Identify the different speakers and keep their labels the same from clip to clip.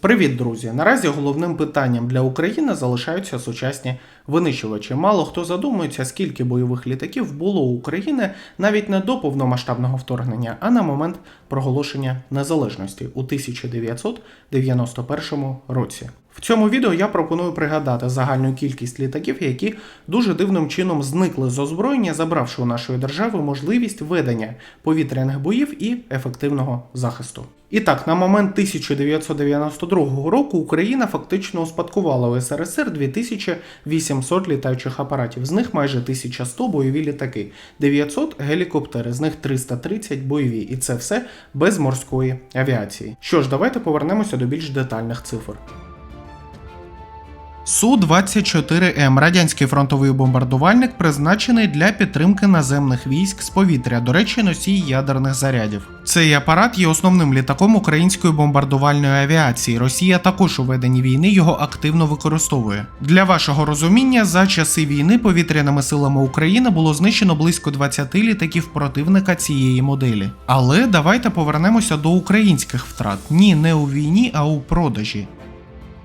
Speaker 1: Привіт, друзі! Наразі головним питанням для України залишаються сучасні винищувачі. Мало хто задумується, скільки бойових літаків було у України навіть не до повномасштабного вторгнення, а на момент проголошення незалежності у 1991 році. В цьому відео я пропоную пригадати загальну кількість літаків, які дуже дивним чином зникли з озброєння, забравши у нашої держави можливість ведення повітряних боїв і ефективного захисту. І так, на момент 1992 року Україна фактично успадкувала у СРСР 2800 літаючих апаратів, з них майже 1100 бойові літаки, 900 гелікоптери, з них 330 бойові, і це все без морської авіації. Що ж, давайте повернемося до більш детальних цифр. Су-24М радянський фронтовий бомбардувальник призначений для підтримки наземних військ з повітря, до речі, носій ядерних зарядів. Цей апарат є основним літаком української бомбардувальної авіації. Росія також у веденні війни його активно використовує. Для вашого розуміння, за часи війни повітряними силами України було знищено близько 20 літаків противника цієї моделі. Але давайте повернемося до українських втрат. Ні, не у війні, а у продажі.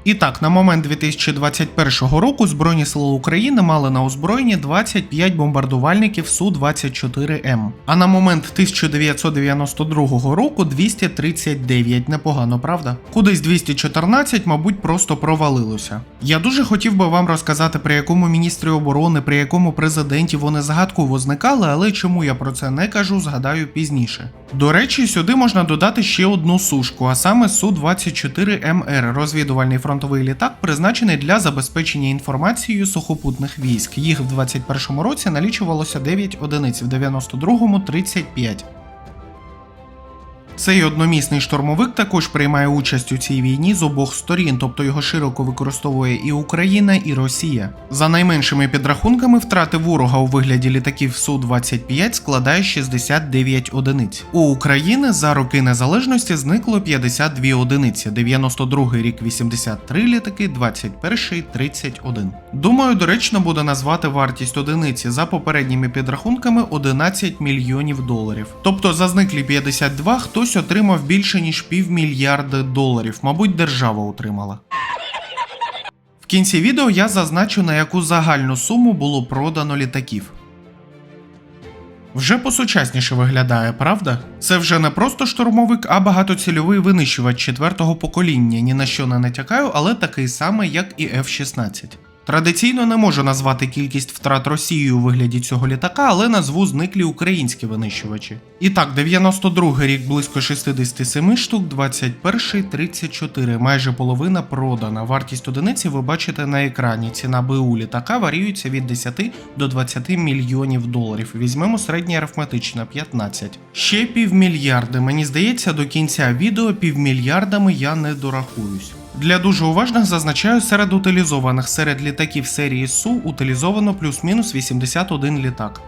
Speaker 1: І так, на момент 2021 року Збройні Сили України мали на озброєнні 25 бомбардувальників Су-24М. А на момент 1992 року 239. Непогано, правда? Кудись 214, мабуть, просто провалилося. Я дуже хотів би вам розказати, при якому міністрі оборони, при якому президенті вони загадково зникали, але чому я про це не кажу, згадаю пізніше. До речі, сюди можна додати ще одну сушку, а саме Су-24МР, розвідувальний фронтовий літак, призначений для забезпечення інформацією сухопутних військ. Їх в 21-му році налічувалося 9 одиниць, в 92-му 35. Цей одномісний штурмовик також приймає участь у цій війні з обох сторін, тобто його широко використовує і Україна, і Росія. За найменшими підрахунками, втрати ворога у вигляді літаків Су-25 складає 69 одиниць. У України за роки незалежності зникло 52 одиниці, 92 рік 83 літаки, 21 31. Думаю, доречно буде назвати вартість одиниці за попередніми підрахунками 11 мільйонів доларів. Тобто за зниклі 52 хтось отримав більше ніж півмільярда доларів, мабуть, держава отримала. В кінці відео я зазначу, на яку загальну суму було продано літаків. Вже посучасніше виглядає, правда? Це вже не просто штурмовик, а багатоцільовий винищувач четвертого покоління. Ні на що не натякаю, але такий самий, як і F-16. Традиційно не можу назвати кількість втрат Росії у вигляді цього літака, але назву зниклі українські винищувачі. І так, 92 рік близько 67 штук, 21 34, майже половина продана. Вартість одиниці ви бачите на екрані. Ціна БУ літака варіюється від 10 до 20 мільйонів доларів. Візьмемо середнє арифметичне 15. Ще півмільярди. Мені здається, до кінця відео півмільярдами я не дорахуюсь. Для дуже уважних зазначаю серед утилізованих серед літаків серії Су утилізовано плюс-мінус 81 літак.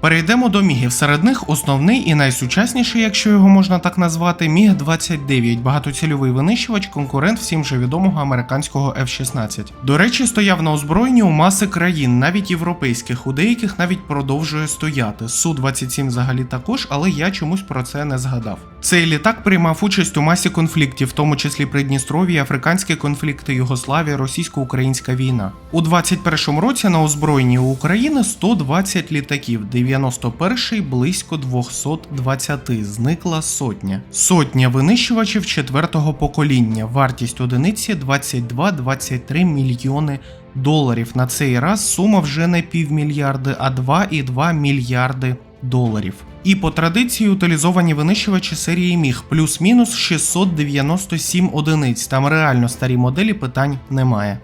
Speaker 1: Перейдемо до мігів. Серед них основний і найсучасніший, якщо його можна так назвати, Міг 29 багатоцільовий винищувач, конкурент всім же відомого американського F-16. До речі, стояв на озброєнні у маси країн, навіть європейських, у деяких навіть продовжує стояти. Су 27 взагалі також, але я чомусь про це не згадав. Цей літак приймав участь у масі конфліктів, в тому числі Придністров'я, африканські конфлікти, Югославія, російсько-українська війна. У 21-му році на озброєнні України 120 літаків, 91-й близько 220, зникла сотня. Сотня винищувачів четвертого покоління. Вартість одиниці 22-23 мільйони доларів. На цей раз сума вже не півмільярди, а 2,2 мільярди доларів. І по традиції утилізовані винищувачі серії Міг плюс-мінус 697 одиниць. Там реально старі моделі питань немає.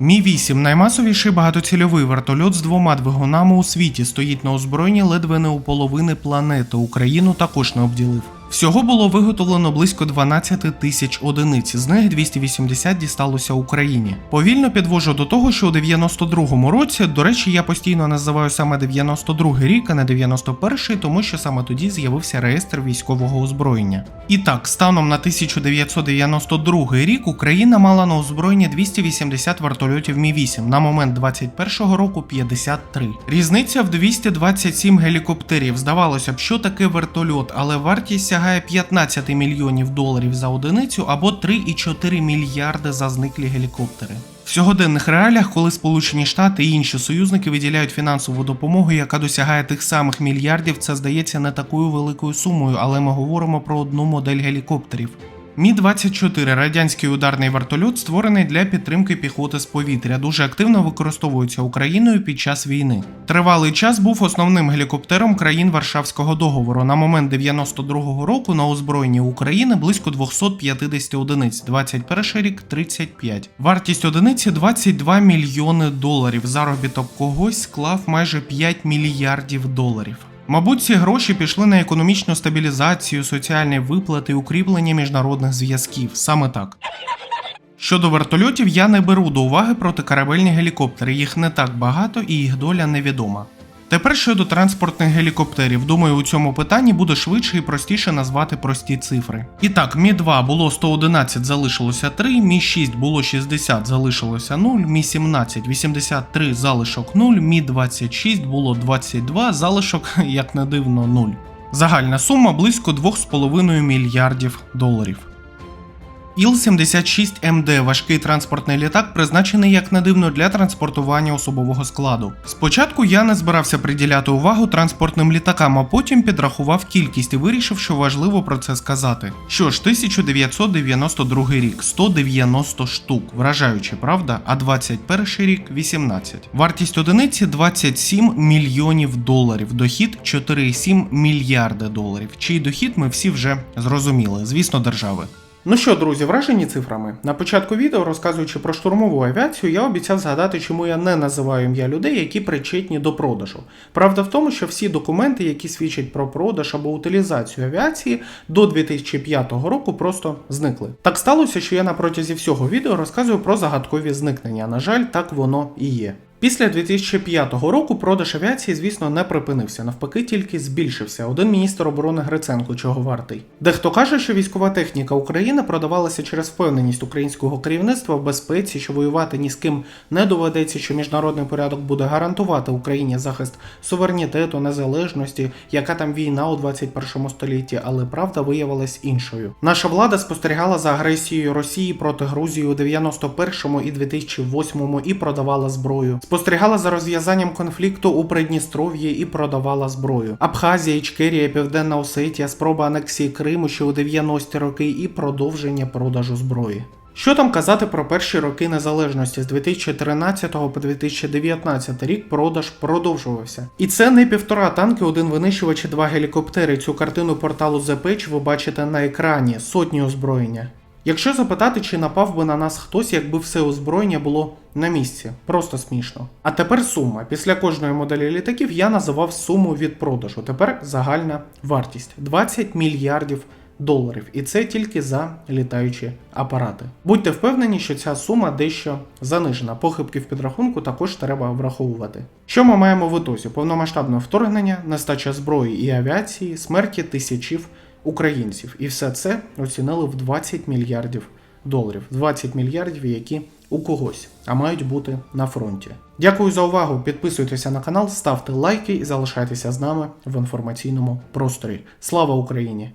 Speaker 1: Мі 8 наймасовіший багатоцільовий вертольот з двома двигунами у світі стоїть на озброєнні ледве не у половини планети. Україну також не обділив. Всього було виготовлено близько 12 тисяч одиниць, з них 280 дісталося Україні. Повільно підвожу до того, що у 92-му році, до речі, я постійно називаю саме 92-й рік, а не 91-й, тому що саме тоді з'явився реєстр військового озброєння. І так, станом на 1992 рік Україна мала на озброєнні 280 вертольотів Мі 8 на момент 21-го року 53. Різниця в 227 гелікоптерів. Здавалося б, що таке вертольот, але вартість сягає досягає 15 мільйонів доларів за одиницю або 3,4 мільярди за зниклі гелікоптери. В сьогоденних реаліях, коли Сполучені Штати і інші союзники виділяють фінансову допомогу, яка досягає тих самих мільярдів, це здається не такою великою сумою, але ми говоримо про одну модель гелікоптерів. Мі-24 радянський ударний вертольот, створений для підтримки піхоти з повітря, дуже активно використовується Україною під час війни. Тривалий час був основним гелікоптером країн Варшавського договору. На момент 92-го року на озброєнні України близько 250 одиниць, 21 рік 35. Вартість одиниці 22 мільйони доларів. Заробіток когось склав майже 5 мільярдів доларів. Мабуть, ці гроші пішли на економічну стабілізацію, соціальні виплати укріплення міжнародних зв'язків. Саме так. Щодо вертольотів, я не беру до уваги протикорабельні гелікоптери, їх не так багато і їх доля невідома. Тепер щодо транспортних гелікоптерів, думаю, у цьому питанні буде швидше і простіше назвати прості цифри. І так, Мі 2 було 111, залишилося 3, Мі 6 було 60, залишилося 0, Мі 17 83, залишок 0, Мі 26 було 22, залишок, як не дивно, 0. Загальна сума близько 2,5 мільярдів доларів. Іл-76МД важкий транспортний літак, призначений як не дивно для транспортування особового складу. Спочатку я не збирався приділяти увагу транспортним літакам, а потім підрахував кількість і вирішив, що важливо про це сказати. Що ж, 1992 рік 190 штук, вражаюче, правда? А 21 рік 18. Вартість одиниці 27 мільйонів доларів, дохід 4,7 мільярди доларів. Чий дохід ми всі вже зрозуміли, звісно, держави. Ну що, друзі, вражені цифрами? На початку відео, розказуючи про штурмову авіацію, я обіцяв згадати, чому я не називаю ім'я людей, які причетні до продажу. Правда в тому, що всі документи, які свідчать про продаж або утилізацію авіації до 2005 року, просто зникли. Так сталося, що я на протязі всього відео розказую про загадкові зникнення. На жаль, так воно і є. Після 2005 року продаж авіації, звісно, не припинився, навпаки, тільки збільшився. Один міністр оборони Гриценко чого вартий. Дехто каже, що військова техніка України продавалася через впевненість українського керівництва в безпеці, що воювати ні з ким не доведеться, що міжнародний порядок буде гарантувати Україні захист суверенітету, незалежності, яка там війна у 21 столітті, але правда виявилась іншою. Наша влада спостерігала за агресією Росії проти Грузії у 91-му і 2008-му і продавала зброю. Спостерігала за розв'язанням конфлікту у Придністров'ї і продавала зброю. Абхазія, Ічкерія, Південна Осетія, спроба анексії Криму ще у 90-ті роки і продовження продажу зброї. Що там казати про перші роки незалежності з 2013 по 2019 рік продаж продовжувався. І це не півтора танки, один винищувач і два гелікоптери. Цю картину порталу The Page ви бачите на екрані сотні озброєння. Якщо запитати, чи напав би на нас хтось, якби все озброєння було на місці, просто смішно. А тепер сума. Після кожної моделі літаків я називав суму від продажу. Тепер загальна вартість 20 мільярдів доларів. І це тільки за літаючі апарати. Будьте впевнені, що ця сума дещо занижена. Похибки в підрахунку також треба враховувати. Що ми маємо в ітозі? Повномасштабне вторгнення, нестача зброї і авіації, смерті тисячів українців. І все це оцінили в 20 мільярдів доларів. 20 мільярдів, які у когось, а мають бути на фронті. Дякую за увагу. Підписуйтеся на канал, ставте лайки і залишайтеся з нами в інформаційному просторі. Слава Україні!